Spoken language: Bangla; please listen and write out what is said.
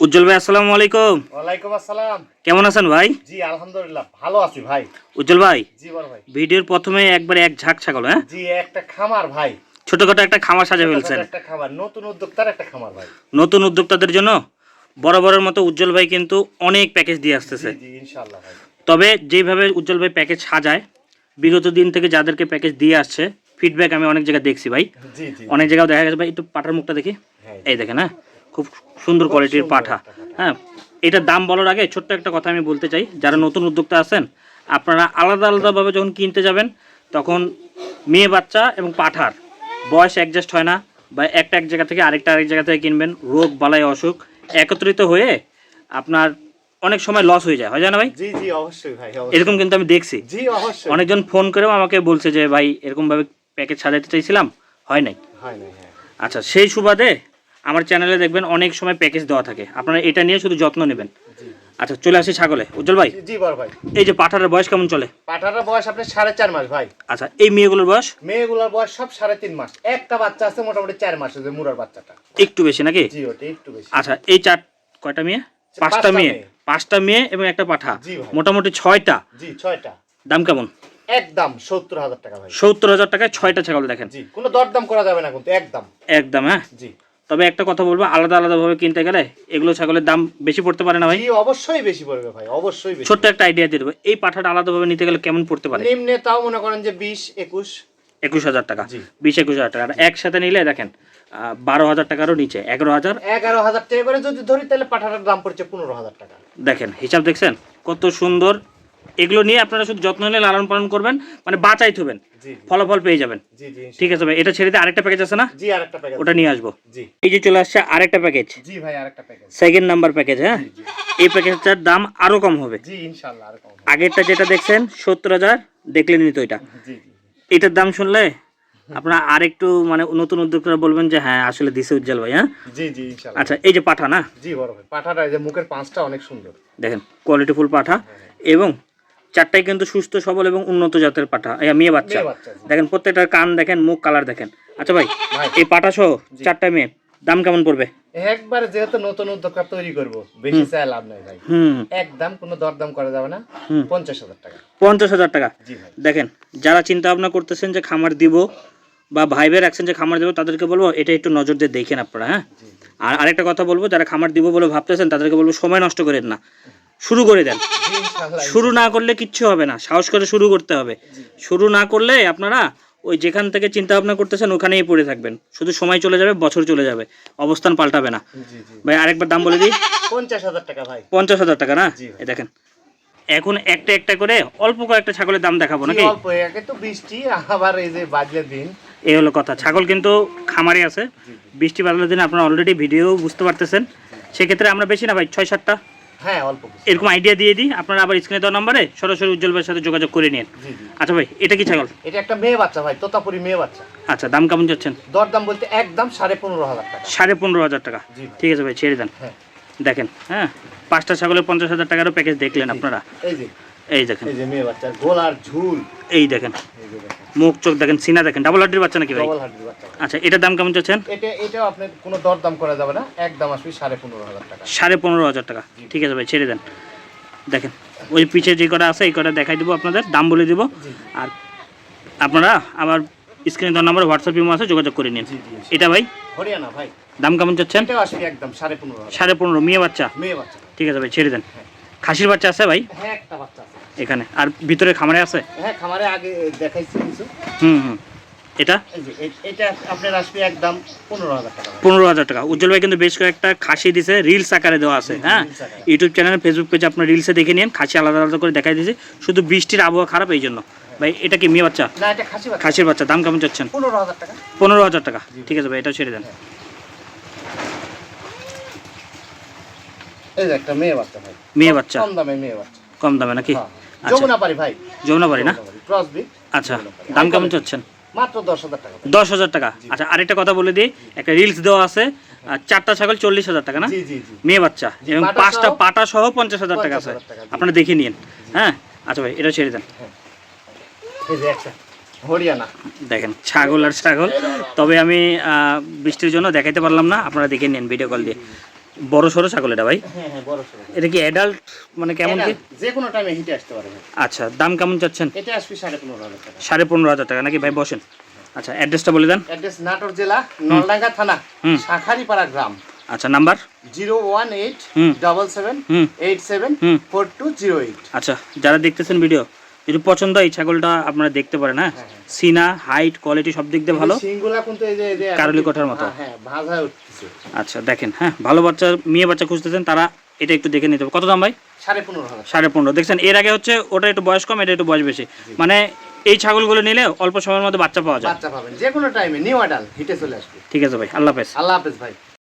উজ্জ্বল ভাই আসসালামু আলাইকুম। ওয়ালাইকুম আসসালাম। কেমন আছেন ভাই? জি আলহামদুলিল্লাহ ভালো আছি ভাই। উজ্জ্বল ভাই জি বড় ভাই। ভিডিওর প্রথমে একবারে এক ঝাঁক ছাগল হ্যাঁ? জি একটা খামার ভাই। ছোটখাটো একটা খামার সাজা ফেলছেন। একটা খামার নতুন উদ্যোক্তার একটা খামার ভাই। নতুন উদ্যোক্তাদের জন্য বড় বরাবরের মতো উজ্জ্বল ভাই কিন্তু অনেক প্যাকেজ দিয়ে আসতেছে। জি ইনশাআল্লাহ ভাই। তবে যেভাবে উজ্জ্বল ভাই প্যাকেজ সাজায় বিগত দিন থেকে যাদেরকে প্যাকেজ দিয়ে আসছে ফিডব্যাক আমি অনেক জায়গায় দেখছি ভাই। জি জি। অনেক জায়গায় দেখা গেছে ভাই একটু পাটার মুখটা দেখি। হ্যাঁ। এই দেখেন হ্যাঁ? খুব সুন্দর কোয়ালিটির পাঠা। হ্যাঁ এটার দাম বলার আগে ছোট্ট একটা কথা আমি বলতে চাই। যারা নতুন উদ্যোক্তা আছেন আপনারা আলাদা আলাদাভাবে যখন কিনতে যাবেন তখন মেয়ে বাচ্চা এবং পাঠার। বয়স অ্যাডজাস্ট হয় না বা একটা এক জায়গা থেকে আরেকটা আরেক জায়গা থেকে কিনবেন রোগ বালাই অসুখ একত্রিত হয়ে আপনার অনেক সময় লস হয়ে যায়। হয় না ভাই? জি জি অবশ্যই ভাই এরকম কিন্তু আমি দেখছি। জি অবশ্যই। অনেকজন ফোন করেও আমাকে বলছে যে ভাই এরকমভাবে প্যাকেজ সাজাতে চাইছিলাম হয় নাই? হয় না হ্যাঁ। আচ্ছা সেই সুবাদে আমার চ্যানেলে দেখবেন অনেক সময় প্যাকেজ দেওয়া থাকে। আপনারা এটা নিয়ে শুধু যত্ন নেবেন। আচ্ছা চলে আসি ছাগলে। উজ্জ্বল ভাই? জি, বড় ভাই। এই যে পাঠারের বয়স কেমন চলে? পাঠাটার বয়স আপনার সাড়ে চার মাস ভাই। আচ্ছা এই মেয়েগুলোর বয়স? মেয়েগুলোর বয়স সব সাড়ে তিন মাস। একটা বাচ্চা আছে মোটামুটি চার মাসে যে মুরার বাচ্চাটা। একটু বেশি নাকি? জি ওটা একটু বেশি। আচ্ছা এই চার কয়টা মেয়ে? পাঁচটা মেয়ে। পাঁচটা মেয়ে এবং একটা পাঠা। মোটামুটি ছয়টা। জি ছয়টা। দাম কেমন? একদম সত্তর হাজার টাকা ভাই। সত্তর হাজার টাকায় ছয়টা ছাগল দেখেন। জি কোনো দরদাম করা যাবে না কিন্তু একদম। একদম হ্যাঁ? জি। তবে একটা কথা বলব আলাদা আলাদাভাবে কিনতে গেলে এগুলো ছাগলের দাম বেশি পড়তে পারে না ভাই। অবশ্যই বেশি পড়বে ভাই অবশ্যই বেশি। ছোট্ট একটা আইডিয়া দিয়ে দেবো এই পাঠাটা আলাদাভাবে নিতে গেলে কেমন পড়তে পারে? নিম্নে তাও মনে করেন যে বিশ একুশ। একুশ হাজার টাকা বিশ একুশ হাজার টাকা। একসাথে নিলে দেখেন বারো হাজার টাকারও নিচে এগারো হাজার। এগারো হাজার টাকা করে যদি ধরি তাহলে পাঠাটার দাম পড়ছে পনেরো হাজার টাকা। দেখেন হিসাব দেখছেন কত সুন্দর এগুলো নিয়ে আপনারা শুধু যত্ন নিয়ে লালন পালন করবেন মানে বাঁচাই থবেন ফলাফল পেয়ে যাবেন। ঠিক আছে ভাই এটা ছেড়ে দিয়ে আরেকটা প্যাকেজ আছে না? জি আরেকটা প্যাকেজ ওটা নিয়ে আসব। জি। এই যে চলে আসছে আরেকটা প্যাকেজ জি ভাই আরেকটা প্যাকেজ সেকেন্ড নাম্বার প্যাকেজ হ্যাঁ? এই প্যাকেজটার দাম আরও কম হবে। জি ইনশাল্লাহ আর কম আগেরটা যেটা দেখছেন সত্তর হাজার দেখলেন তো এটা। জি এটার দাম শুনলে আপনারা আরেকটু মানে নতুন উদ্যোক্তারা বলবেন যে হ্যাঁ আসলে দিছে উজ্জ্বল ভাই হ্যাঁ? জি জি ইনশাল্লাহ। আচ্ছা এই যে পাঠা না? জি বড় ভাই পাঠাটা এই যে মুখের পাঁচটা অনেক সুন্দর। দেখেন কোয়ালিটি ফুল পাঠা। এবং চারটাই কিন্তু সুস্থ সবল এবং উন্নত জাতের পাঠা। এই মেয়ে বাচ্চা। দেখেন প্রত্যেকটার কান দেখেন মুখ কালার দেখেন। আচ্ছা ভাই। এই পাঠা সহ চারটা মেয়ে দাম কেমন পড়বে? একবার যেহেতু নতুন উদ্যোক্তা তৈরি করব বেশি চাই লাভ নাই ভাই। একদম কোনো দরদাম করা যাবে না। পঞ্চাশ হাজার টাকা। পঞ্চাশ হাজার টাকা। দেখেন যারা চিন্তা ভাবনা করতেছেন যে খামার দিব বা ভাই ভাই রাখছেন যে খামার দেবো তাদেরকে বলব এটা একটু নজর দিয়ে দেখেন আপনারা হ্যাঁ? আর আরেকটা কথা বলব যারা খামার দিব বলে ভাবতেছেন তাদেরকে বলব সময় নষ্ট করেন না। শুরু করে দেন। শুরু না করলে কিচ্ছু হবে না। সাহস করে শুরু করতে হবে। শুরু না করলে আপনারা ওই যেখান থেকে চিন্তা ভাবনা করতেছেন ওখানেই পড়ে থাকবেন। শুধু সময় চলে যাবে বছর চলে যাবে। অবস্থান পাল্টাবে না। ভাই আরেকবার দাম বলে দিই। পঞ্চাশ হাজার টাকা ভাই। পঞ্চাশ হাজার টাকা না? দেখেন। এখন একটা একটা করে অল্প কয়েকটা ছাগলের দাম দেখাবো নাকি? অল্প একে তো বৃষ্টি আবার এই যে বাজলে দিন। এই হলো কথা। ছাগল কিন্তু খামারে আছে। বৃষ্টি বাদলের দিনে আপনারা অলরেডি ভিডিও বুঝতে পারতেছেন। সেক্ষেত্রে আমরা বেশি না ভাই ছয় সাতটা। হ্যাঁ অল্প এরকম আইডিয়া দিয়ে দিই। আপনারা আবার স্ক্রিনে দেওয়া নম্বরে সরাসরি উজ্জ্বল ভাইয়ের সাথে যোগাযোগ করে নিন। আচ্ছা ভাই এটা কি ছাগল? এটা একটা মেয়ে বাচ্চা ভাই তোতাপুরি মেয়ে বাচ্চা। আচ্ছা দাম কেমন যাচ্ছেন? দরদাম বলতে একদম সাড়ে পনেরো হাজার টাকা। সাড়ে পনেরো হাজার টাকা। ঠিক আছে ভাই ছেড়ে দেন। হ্যাঁ। দেখেন হ্যাঁ পাঁচটা ছাগলের পঞ্চাশ হাজার টাকারও প্যাকেজ দেখলেন আপনারা। এই দেখেন। এই যে মেয়ে বাচ্চার গোলার ঝুল। এই দেখেন। দেখেন। মুখ চোখ দেখেন সিনা দেখেন। ডাবল হাড্ডির বাচ্চা নাকি ভাই? ডবল হাড্ডির বাচ্চা। আচ্ছা এটার দাম কেমন চাচ্ছেন? এটা এটাও আপনার কোনো দরদাম করা যাবে না। একদম আসবে সাড়ে পনেরো হাজার টাকা। সাড়ে পনেরো হাজার টাকা। ঠিক আছে ভাই ছেড়ে দেন। দেখেন ওই পিছে যে কটা আছে এই কটা দেখাই দেবো আপনাদের। দাম বলে দেবো। আর আপনারা আমার স্ক্রিনে দেওয়ার নাম্বার হোয়াটসঅ্যাপ ইমো আছে যোগাযোগ করে নিন। এটা ভাই? হরিয়ানা ভাই। দাম কেমন চাচ্ছেন? এটাও আসবে একদম সাড়ে পনেরো সাড়ে পনেরো মেয়ে বাচ্চা। মেয়ে বাচ্চা। ঠিক আছে ভাই ছেড়ে দেন। খাসির বাচ্চা আছে ভাই? হ্যাঁ একটা বাচ্চা এখানে। আর ভিতরে খামারে আছে? হ্যাঁ খামারে আগে দেখাইছি কিছু। হুম হুম। এটা? এটা আপনার আসবে একদম পনেরো হাজার টাকা। পনেরো হাজার টাকা। উজ্জ্বল ভাই কিন্তু বেশ কয়েকটা খাসি দিছে রিলস আকারে দেওয়া আছে হ্যাঁ? ইউটিউব চ্যানেল ফেসবুক পেজে আপনার রিলসে দেখে নিন খাসি আলাদা আলাদা করে দেখাই দিয়েছে। শুধু বৃষ্টির আবহাওয়া খারাপ এই জন্য। ভাই এটা কি মেয়ে বাচ্চা? না এটা খাসি বাচ্চা। খাসির বাচ্চা দাম কেমন চাচ্ছেন? পনেরো হাজার টাকা। পনেরো হাজার টাকা। ঠিক আছে ভাই এটাও ছেড়ে দেন। এই একটা মেয়ে বাচ্চা ভাই। মেয়ে বাচ্চা? কম দামে মেয়ে বাচ্চা। কম দামে নাকি? হ্যাঁ আচ্ছা ভাই। না? আচ্ছা দাম কেমন চাচ্ছেন? মাত্র দশ হাজার টাকা। দশ হাজার টাকা। আচ্ছা আরেকটা কথা বলে দিই একটা রিলস দেওয়া আছে আর চারটা ছাগল চল্লিশ হাজার টাকা না? মেয়ে বাচ্চা এবং পাঁচটা পাটা সহ পঞ্চাশ হাজার টাকা আছে। 50,000 টাকা, জি। আপনারা দেখে নিন। হ্যাঁ? আচ্ছা ভাই এটা ছেড়ে দেন। এই যে একটা হরিয়ানা। দেখেন ছাগল আর ছাগল। তবে আমি বৃষ্টির জন্য দেখাইতে পারলাম না আপনারা দেখে নিন ভিডিও কল দিয়ে। বড় সড়ো ছাগল এটা ভাই? হ্যাঁ হ্যাঁ বড় সড়ো। এটা কি অ্যাডাল্ট মানে কেমন কি? যে কোনো টাইমে হিটে আসতে পারে আচ্ছা দাম কেমন চাচ্ছেন? এটা আসবে সাড়ে পনেরো হাজার টাকা। সাড়ে পনেরো হাজার টাকা নাকি ভাই বসেন? আচ্ছা অ্যাড্রেসটা বলে দেন। অ্যাড্রেস নাটোর জেলা নলডাঙ্গা থানা। শাখারিপাড়া গ্রাম। আচ্ছা number zero one eight. Double seven eight seven. Four two zero eight. আচ্ছা যারা দেখতেছেন ভিডিও যদি পছন্দ হয় এই ছাগলটা আপনারা দেখতে পারেন হ্যাঁ? হ্যাঁ, হ্যাঁ। সিনা হাইট কোয়ালিটি সব দিক দিয়ে ভালো। এই কারলি কোঠার মতো। হ্যাঁ, আচ্ছা দেখেন হ্যাঁ ভালো বাচ্চা মেয়ে বাচ্চা খুঁজতেছেন তারা এটা একটু দেখে নিতে হবে কত দাম ভাই? সাড়ে পনেরো সাড়ে পনেরো। দেখছেন এর আগে হচ্ছে ওটা একটু বয়স কম এটা একটু বয়স বেশি। মানে এই ছাগলগুলো নিলে অল্প সময়ের মধ্যে বাচ্চা পাওয়া যায়। বাচ্চা পাবেন। যে কোনো টাইমে নিউ অ্যাডাল হিটে চলে আসবে। ঠিক আছে ভাই আল্লাহ হাফেজ। আল্লাহ হাফেজ ভাই।